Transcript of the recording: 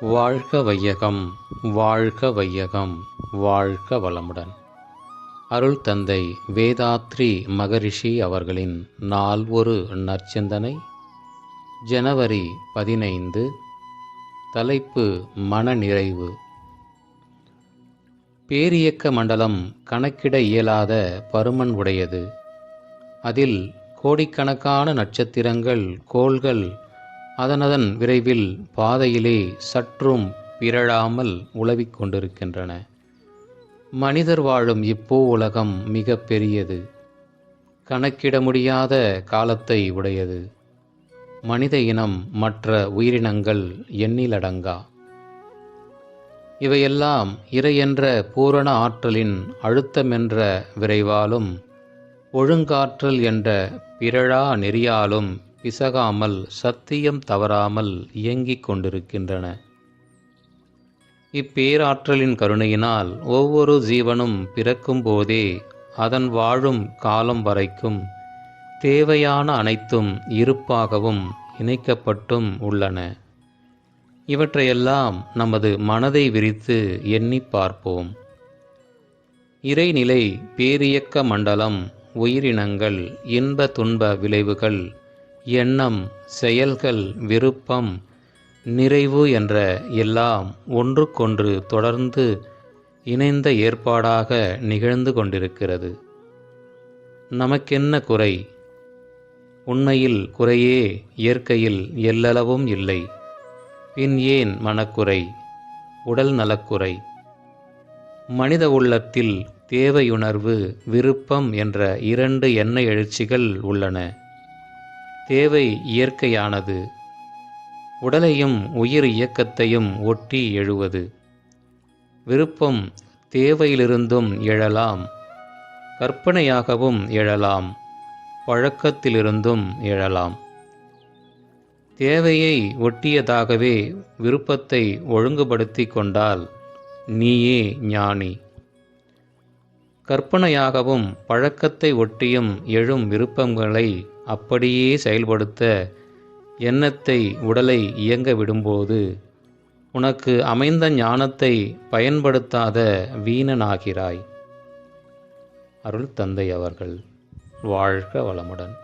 வாழ்க வையகம் வாழ்க வையகம் வாழ்க வளமுடன். அருள் தந்தை வேதாத்ரி மகரிஷி அவர்களின் நாள் ஒரு நற்சிந்தனை. ஜனவரி பதினைந்து தலைப்பு மனநிறைவு. பேரியக்க மண்டலம் கணக்கிட இயலாத பருமன் உடையது. அதில் கோடிக்கணக்கான நட்சத்திரங்கள் கோள்கள் அதனதன் விரைவில் பாதையிலே சற்றும் பிறழாமல் உலவிக் கொண்டிருக்கின்றன. மனிதர் வாழும் இப்போ உலகம் மிக பெரியது. கணக்கிட முடியாத காலத்தை உடையது. மனித இனம் மற்ற உயிரினங்கள் எண்ணிலடங்கா. இவையெல்லாம் இறை என்ற பூரண ஆற்றலின் அழுத்தமென்ற விரைவாலும் ஒழுங்காற்றல் என்ற பிறழா நெறியாலும் பிசகாமல் சத்தியம் தவறாமல் இயங்கிக் கொண்டிருக்கின்றன. இப்பேராற்றலின் கருணையினால் ஒவ்வொரு ஜீவனும் பிறக்கும் போதே அதன் வாழும் காலம் வரைக்கும் தேவையான அனைத்தும் இருப்பாகவும் இணைக்கப்பட்டும் உள்ளன. இவற்றையெல்லாம் நமது மனதை விரித்து எண்ணி பார்ப்போம். இறைநிலை பேரியக்க மண்டலம் உயிரினங்கள் இன்ப துன்ப விளைவுகள் எண்ணம் செயல்கள் விருப்பம் நிறைவு என்ற எல்லாம் ஒன்றுக்கொன்று தொடர்ந்து இணைந்த ஏற்பாடாக நிகழ்ந்து கொண்டிருக்கிறது. நமக்கென்ன குறை? உண்மையில் குறையே இயற்கையில் எல்லளவும் இல்லை. பின் ஏன் மனக்குறை? உடல் நலக்குறை. மனித உள்ளத்தில் தேவையுணர்வு விருப்பம் என்ற இரண்டு எண்ண எழுச்சிகள் உள்ளன. தேவை இயற்கையானது. உடலையும் உயிர் இயக்கத்தையும் ஒட்டி எழுவது. விருப்பம் தேவையிலிருந்தும் எழலாம். கற்பனையாகவும் எழலாம். பழக்கத்திலிருந்தும் எழலாம். தேவையை ஒட்டியதாகவே விருப்பத்தை ஒழுங்குபடுத்தி கொண்டால் நீயே ஞானி. கற்பனையாகவும் பழக்கத்தை ஒட்டியும் எழும் விருப்பங்களை அப்படியே செயல்படுத்த எண்ணத்தை உடலை இயங்க விடும்போது உனக்கு அமைந்த ஞானத்தை பயன்படுத்தாத வீணனாகிறாய். அருள் தந்தை அவர்கள் வாழ்க வளமுடன்.